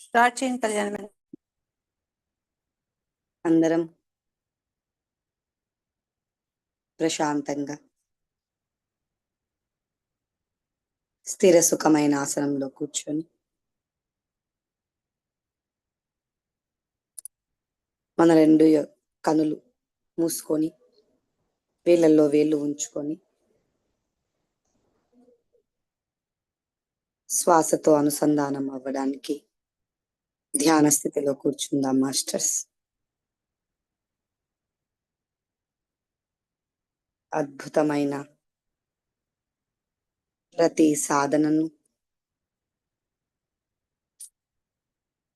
Start చేయండి కళ్యాణ్ అందరం ప్రశాంతంగా స్థిర సుఖమైన ఆసనంలో కూర్చొని మన రెండు కనులు మూసుకొని వేళ్ళల్లో వేళ్ళు ఉంచుకొని శ్వాసతో అనుసంధానం అవ్వడానికి ధ్యాన స్థితిలో కూర్చుందాం మాస్టర్స్? అద్భుతమైన ప్రతి సాధనను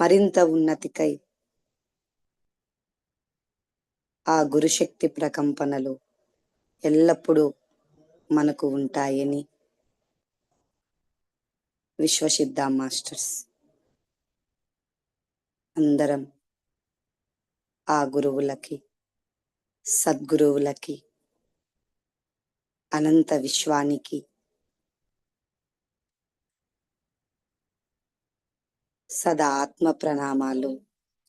మరింత ఉన్నతికై ఆ గురుశక్తి ప్రకంపనలు ఎల్లప్పుడూ మనకు ఉంటాయని విశ్వసిద్దాం మాస్టర్స్. అందరం ఆ గురువులకి సద్గురువులకి అనంత విశ్వానికి సదా ఆత్మ ప్రణామాలు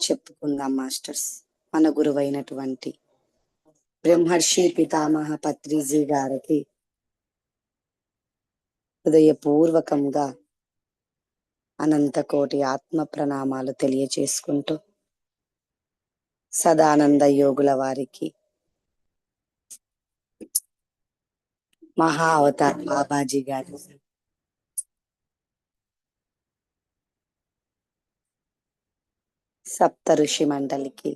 చెప్పుకుందాం మాస్టర్స్. మన గురువైనటువంటి బ్రహ్మర్షి పితామహ పత్రిజీ గారికి హృదయపూర్వకంగా అనంత కోటి ఆత్మ ప్రణామాలు తెలియచేసుకుంటూ సదానంద యోగుల వారికి మహా అవతార్ బాబాజీ గారు సప్త ఋషి మండలికి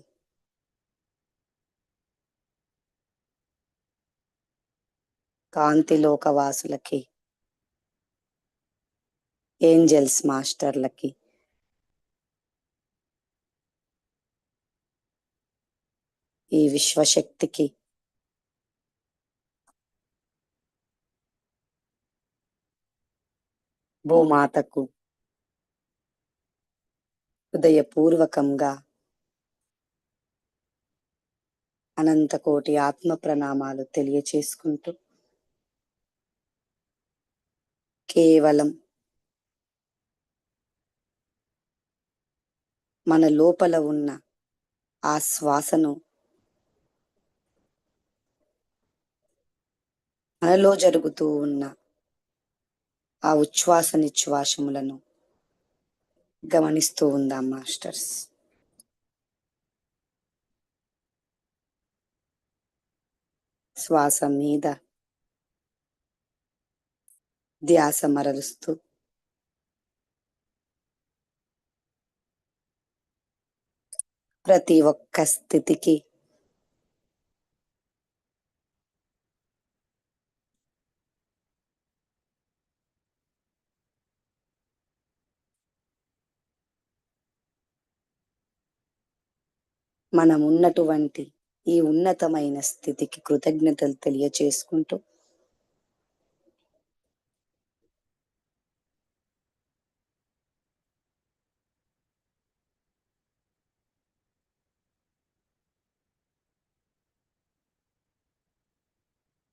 కాంతి లోకవాసులకి ఏంజల్స్ మాస్టర్లకి. ఈ విశ్వశక్తికి. భూమాతకు. హృదయపూర్వకంగా. అనంతకోటి ఆత్మ ప్రణామాలు తెలియచేసుకుంటూ. కేవలం మన లోపల ఉన్న ఆ శ్వాసను మనలో జరుగుతూ ఉన్న ఆ ఉచ్ఛ్వాస నిశ్వాసములను గమనిస్తూ ఉందాం మాస్టర్స్. శ్వాస మీద ధ్యాస మరలుస్తూ ప్రతి ఒక్క స్థితికి. మనం ఉన్నటువంటి ఈ ఉన్నతమైన స్థితికి కృతజ్ఞతలు తెలియచేసుకుంటూ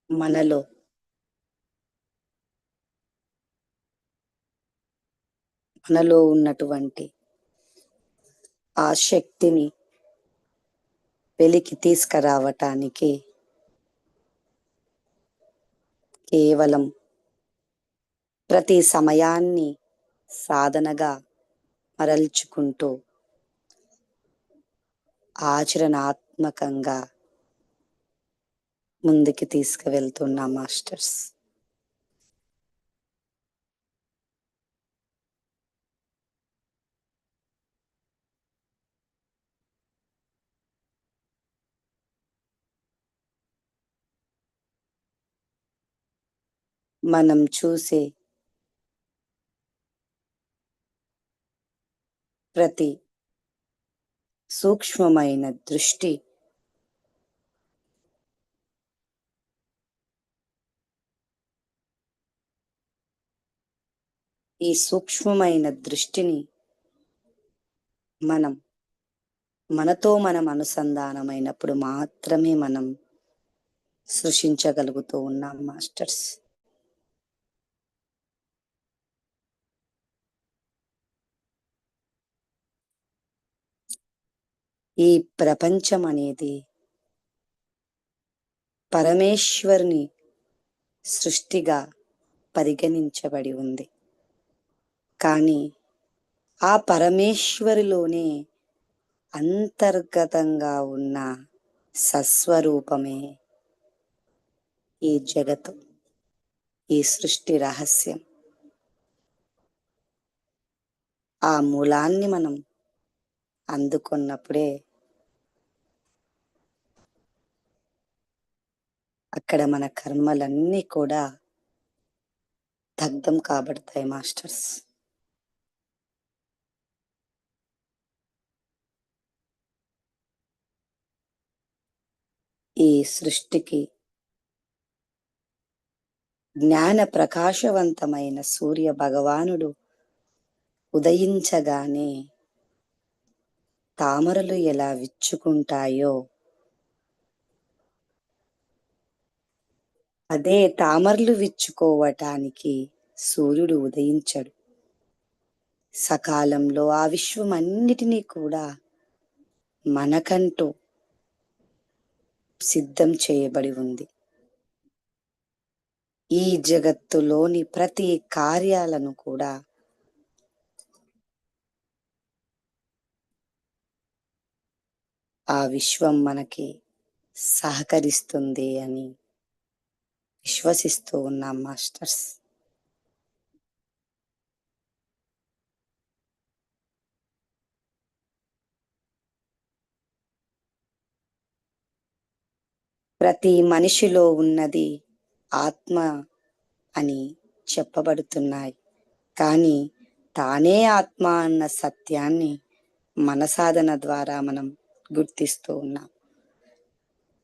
మనలో. మనలో ఉన్నటువంటి ఆ శక్తిని వెలికి తీసుకురావటానికి కేవలం ప్రతి సమయాన్ని సాధనగా మరల్చుకుంటూ ఆచరణాత్మకంగా ముందుకి తీసుకువెళ్తున్నా మాస్టర్స్. మనం చూసే ప్రతి సూక్ష్మమైన దృష్టి ఈ సూక్ష్మమైన దృష్టిని మనం మనతో మనం అనుసంధానమైనప్పుడు మాత్రమే మనం సృష్టించగలుగుతూ ఉన్నాం మాస్టర్స్. ఈ ప్రపంచం అనేది పరమేశ్వరుని సృష్టిగా పరిగణించబడి ఉంది. కానీ ఆ పరమేశ్వరిలోనే అంతర్గతంగా ఉన్న సస్వరూపమే ఈ జగత్తు ఈ సృష్టి రహస్యం. ఆ మూలాన్ని మనం అందుకున్నప్పుడే అక్కడ మన కర్మలన్నీ కూడా దగ్ధం కాబడతాయి మాస్టర్స్. ఈ సృష్టికి జ్ఞాన ప్రకాశవంతమైన సూర్య భగవానుడు ఉదయించగానే తామరలు ఎలా విచ్చుకుంటాయో అదే తామరలు విచ్చుకోవటానికి సూర్యుడు ఉదయించడు. సకాలంలో ఆ విశ్వం అన్నిటినీ కూడా మనకంటూ సిద్ధం చేయబడి ఉంది. ఈ జగత్తులోని ప్రతి కార్యాలను కూడా ఆ విశ్వం మనకి సహకరిస్తుంది అని విశ్వసిస్తూ ఉన్నాం మాస్టర్స్. ప్రతి మనిషిలో ఉన్నది ఆత్మ అని చెప్పబడుతున్నాయి. కానీ తానే ఆత్మ అన్న సత్యాన్ని మన సాధన ద్వారా మనం గుర్తిస్తూ ఉన్నాం.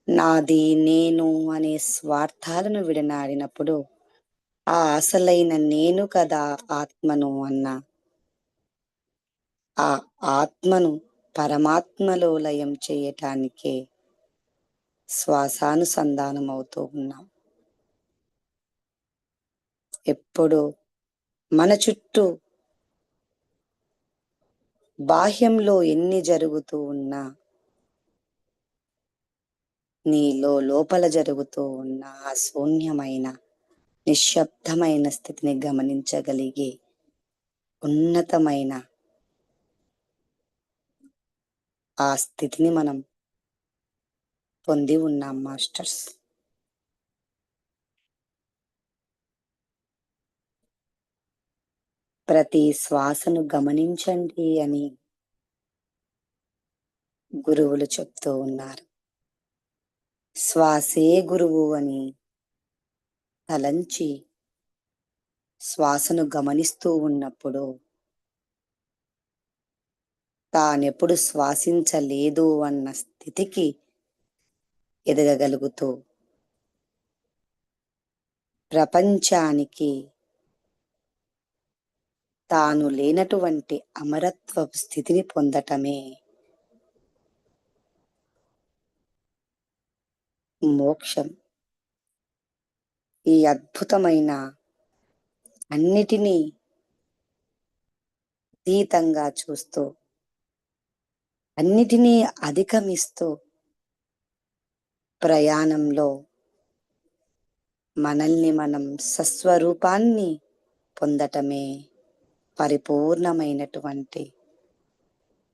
నాది నేను అనే స్వార్థాలను విడనాడినప్పుడు ఆ అసలైన నేను కదా ఆత్మను అన్న ఆ ఆత్మను పరమాత్మలో లయం చేయటానికే శ్వాసానుసంధానం అవుతూ ఉన్నాం. ఎప్పుడు మన చుట్టూ బాహ్యంలో ఎన్ని జరుగుతూ ఉన్నా నీలో లోపల జరుగుతూ ఉన్న ఆ శూన్యమైన నిశ్శబ్దమైన స్థితిని గమనించగలిగే ఉన్నతమైన ఆ స్థితిని మనం పొంది ఉన్నాం మాస్టర్స్. ప్రతి శ్వాసను గమనించండి అని గురువులు చెప్తూ ఉన్నారు. శ్వాసే గురువు అని తలంచి శ్వాసను గమనిస్తూ ఉన్నప్పుడు తానెప్పుడు శ్వాసించలేదు అన్న స్థితికి ఎదగగలుగుతూ ప్రపంచానికి తాను లేనటువంటి అమరత్వ స్థితిని పొందటమే. మోక్షం. ఈ అద్భుతమైన అన్నిటినీ అతీతంగా చూస్తూ అన్నిటినీ అధిగమిస్తూ ప్రయాణంలో మనల్ని మనం సస్వరూపాన్ని పొందటమే పరిపూర్ణమైనటువంటి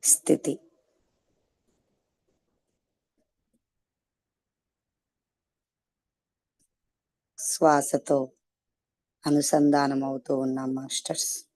స్థితి. శ్వాసతో అనుసంధానం అవుతూ ఉన్నాం మాస్టర్స్.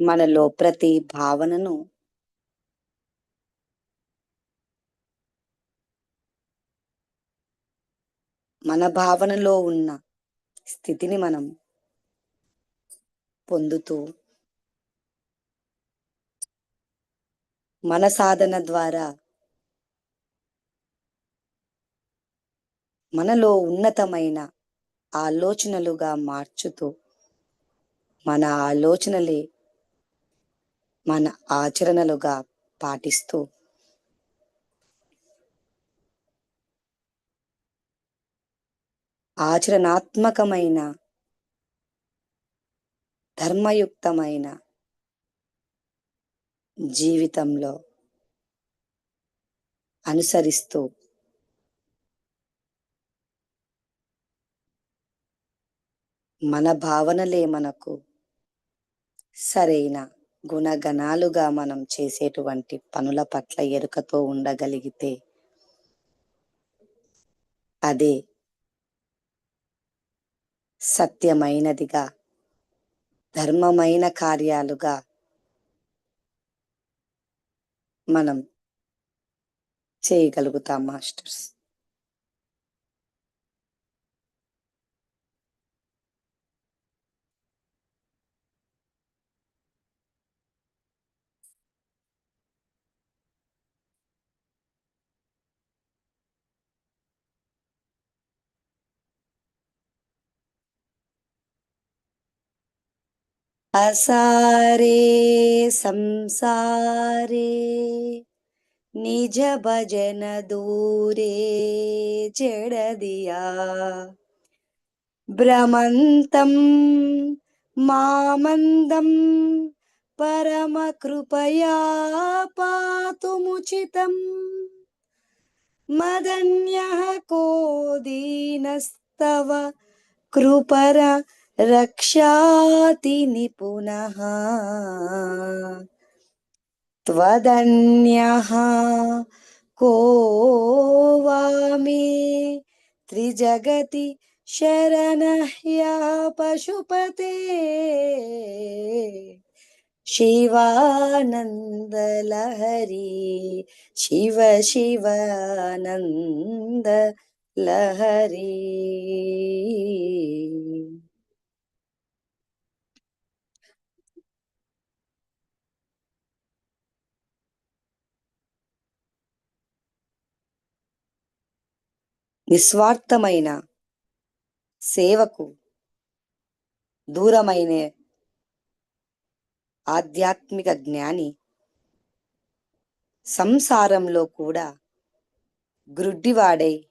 మనలో ప్రతి భావనను మన భావనలో ఉన్న స్థితిని మనం పొందుతూ మన సాధన ద్వారా మనలో ఉన్నతమైన ఆలోచనలుగా మార్చుతూ మన ఆలోచనలే మన ఆచరణలుగా పాటిస్తూ ఆచరణాత్మకమైన ధర్మయుక్తమైన జీవితంలో అనుసరిస్తూ మన భావనలే మనకు సరైన గుణగణాలుగా మనం చేసేటువంటి పనుల పట్ల ఎరుకతో ఉండగలిగితే అదే సత్యమైనదిగా ధర్మమైన కార్యాలుగా మనం చేయగలుగుతాం మాస్టర్స్. असारे संसारे निज भजन दूरे जडदिया भ्रमन्तं मामन्दं परमकृपया पातुमुचितम् मदन्यः को दीनस्तव कृपर रक्षाति निपुणः त्वदन्यः को वा मे त्रिजगति शरणः यः पशुपते शिवानन्दलहरी शिव शिवानन्द लहरी నిస్వార్థమైన సేవకు దూరమైన ఆధ్యాత్మిక జ్ఞాని సంసారంలో కూడా గ్రుడ్డివాడై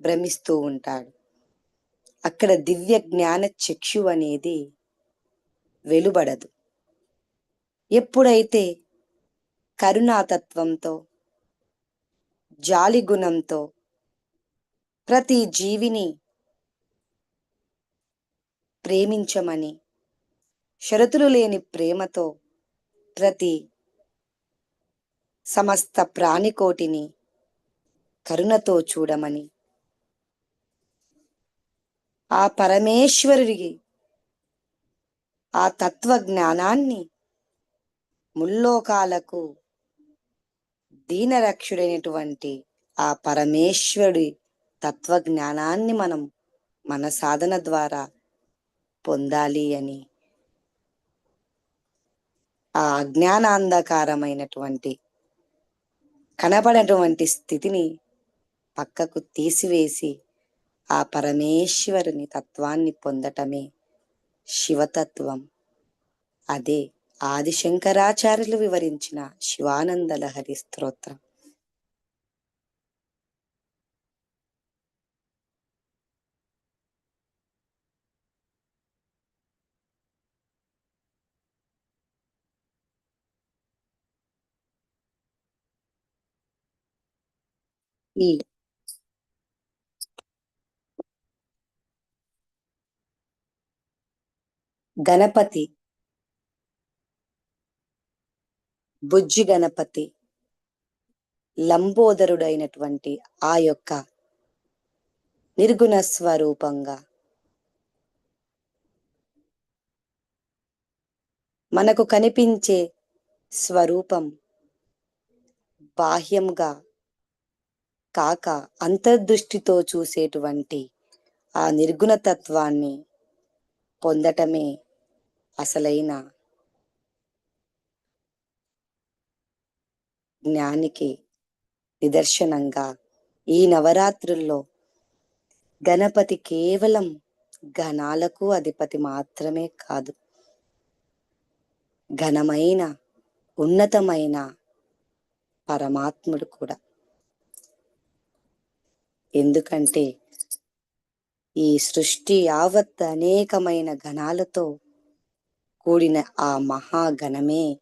భ్రమిస్తూ ఉంటాడు. అక్కడ దివ్య జ్ఞాన చక్షు అనేది వెలుబడదు. ఎప్పుడైతే కరుణాతత్వంతో జాలిగుణంతో గుణంతో ప్రతి జీవిని ప్రేమించమని షరతులు లేని ప్రేమతో ప్రతి సమస్త ప్రాణికోటిని కరుణతో చూడమని. ఆ పరమేశ్వరుడికి ఆ తత్వ జ్ఞానాన్ని ముల్లోకాలకు దీనరక్షుడైనటువంటి ఆ పరమేశ్వరుడి తత్వ జ్ఞానాన్ని మనం మన సాధన ద్వారా పొందాలి అని. ఆ అజ్ఞానాంధకారమైనటువంటి కనబడటువంటి స్థితిని పక్కకు తీసివేసి ఆ పరమేశ్వరుని తత్వాన్ని పొందటమే శివతత్వం. అదే ఆదిశంకరాచార్యులు వివరించిన శివానంద లహరి స్తోత్రం. ఈ గణపతి బుజ్జి గణపతి లంబోదరుడైనటువంటి ఆ యొక్క నిర్గుణ స్వరూపంగా మనకు కనిపించే స్వరూపం బాహ్యంగా కాక అంతర్దృష్టితో చూసేటువంటి ఆ నిర్గుణ తత్వాన్ని పొందటమే అసలైన జ్ఞానికి నిదర్శనంగా ఈ నవరాత్రుల్లో గణపతి కేవలం గణాలకు అధిపతి మాత్రమే కాదు. ఘనమైన ఉన్నతమైన పరమాత్ముడు కూడా. ఎందుకంటే ఈ సృష్టి యావత్ అనేకమైన గణాలతో కూడిన ఆ మహాగణమే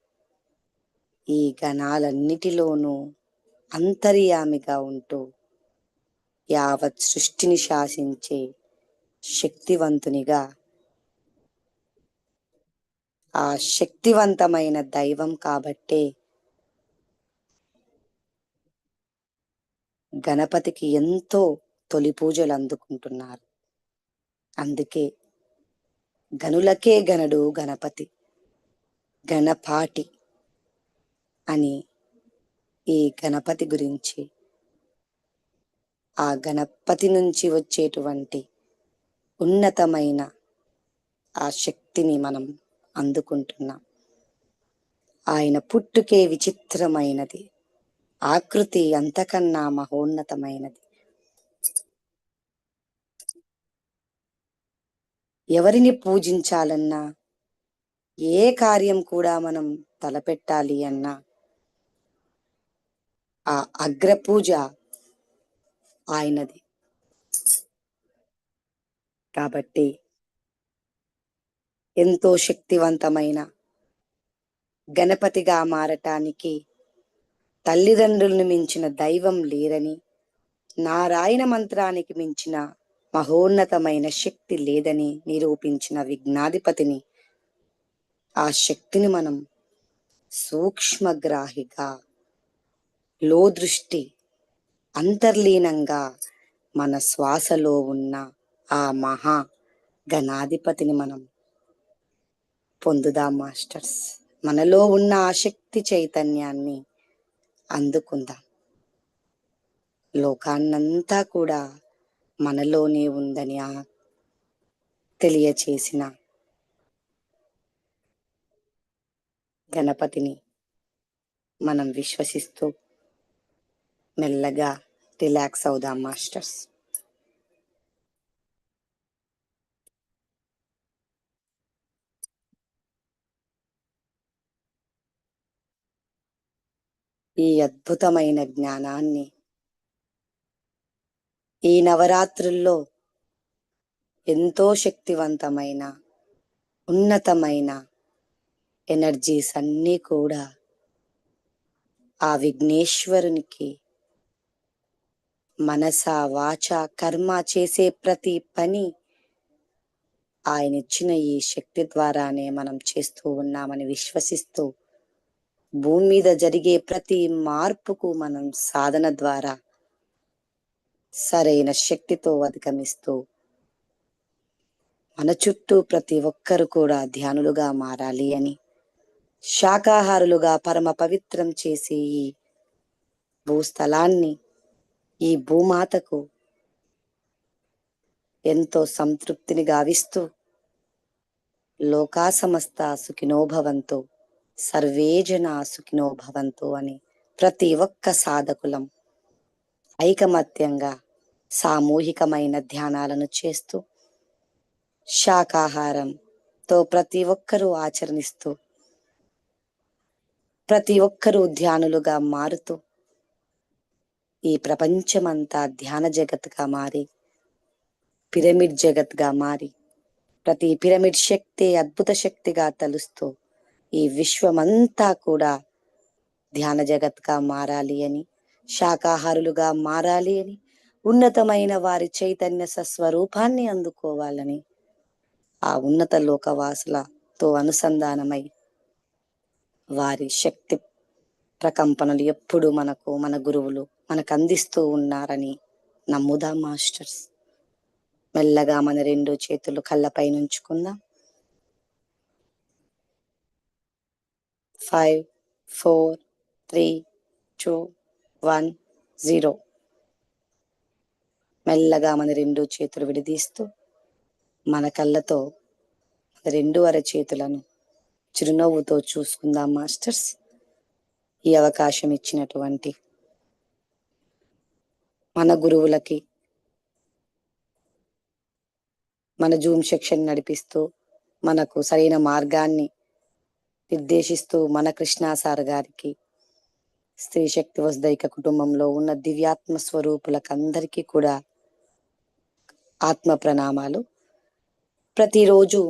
ఈ గణాలన్నిటిలోనూ అంతర్యామిగా ఉంటూ యావత్ సృష్టిని శాసించే శక్తివంతునిగా. ఆ శక్తివంతమైన దైవం కాబట్టే గణపతికి ఎంతో తొలి పూజలు అందుకుంటున్నారు. అందుకే గనులకే గణడు గణపతి గణపాటి అని ఈ గణపతి గురించి ఆ గణపతి నుంచి వచ్చేటువంటి ఉన్నతమైన ఆ శక్తిని మనం అందుకుంటున్నాం. ఆయన పుట్టుకే విచిత్రమైనది. ఆకృతి అంతకన్నా మహోన్నతమైనది. ఎవరిని పూజించాలన్నా ఏ కార్యం కూడా మనం తలపెట్టాలి అన్నా ఆ అగ్రపూజ ఆయనది. కాబట్టి ఎంతో శక్తివంతమైన గణపతిగా మారటానికి తల్లిదండ్రులను మించిన దైవం లేరని నారాయణ మంత్రానికి మించిన మహోన్నతమైన శక్తి లేదని నిరూపించిన విఘ్నాధిపతిని ఆ శక్తిని మనం సూక్ష్మగ్రాహిగా లోదృష్టి అంతర్లీనంగా మన శ్వాసలో ఉన్న ఆ మహా గణాధిపతిని మనం పొందుదాం మాస్టర్స్. మనలో ఉన్న ఆ శక్తి చైతన్యాన్ని అందుకుందాం. లోకాన్నంతా కూడా మనలోనే ఉందని ఆ తెలియచేసిన గణపతిని మనం విశ్వసిస్తూ మెల్లగా రిలాక్స్ అవుదాం మాస్టర్స్. ఈ అద్భుతమైన జ్ఞానాన్ని. ఈ నవరాత్రుల్లో ఎంతో శక్తివంతమైన ఉన్నతమైన ఎనర్జీస్ అన్నీ కూడా ఆ విఘ్నేశ్వరునికి మనస వాచ కర్మ చేసే ప్రతి పని ఆయన ఇచ్చిన ఈ శక్తి ద్వారానే మనం చేస్తూ ఉన్నామని విశ్వసిస్తూ భూమి మీద జరిగే ప్రతి మార్పుకు మనం సాధన ద్వారా సరైన శక్తితో అధిగమిస్తూ మన చుట్టూ ప్రతి ఒక్కరు కూడా ధ్యానులుగా మారాలి అని శాకాహారులుగా పరమ పవిత్రం చేసే ఈ భూస్థలాన్ని ఈ భూమాతకు ఎంతో సంతృప్తిని గావిస్తూ లోకా సమస్త సుఖినోభవంతో సర్వే జనా సుఖినో భవంతు అని ప్రతి ఒక్క సాధకులం ఐకమత్యంగా సామూహికమైన ధ్యానాలను చేస్తూ శాకాహారంతో ప్రతి ఒక్కరూ ఆచరణిస్తూ ప్రతి ఒక్కరూ ధ్యానులుగా మారుతూ ఈ ప్రపంచమంతా ధ్యాన జగత్గా మారి పిరమిడ్ జగత్గా మారి ప్రతి పిరమిడ్ శక్తి అద్భుత శక్తిగా తలుస్తూ ఈ విశ్వమంతా కూడా ధ్యాన జగత్గా మారాలి అని శాకాహారులుగా మారాలి అని ఉన్నతమైన వారి చైతన్య సస్వరూపాన్ని అందుకోవాలని ఆ ఉన్నత లోకవాసులతో అనుసంధానమై వారి శక్తి ప్రకంపనలు ఎప్పుడు మనకు మన గురువులు మనకు అందిస్తూ ఉన్నారని నమ్ముదా మాస్టర్స్. మెల్లగా మన రెండు చేతులు కళ్ళపై నుంచుకుందాం. Five four three two one zero. మెల్లగా మన రెండు చేతులు విడదీస్తూ మన కళ్ళతో రెండు వర చేతులను చిరునవ్వుతో చూసుకుందాం మాస్టర్స్. ఈ అవకాశం ఇచ్చినటువంటి మన గురువులకి మన జూమ్ సెక్షన్ నడిపిస్తూ మనకు సరైన మార్గాన్ని నిర్దేశిస్తూ మన కృష్ణా సార్ గారికి స్త్రీ శక్తి వసుదైక కుటుంబంలో ఉన్న దివ్యాత్మ స్వరూపులకు అందరికీ కూడా ఆత్మ ప్రణామాలు. ప్రతిరోజు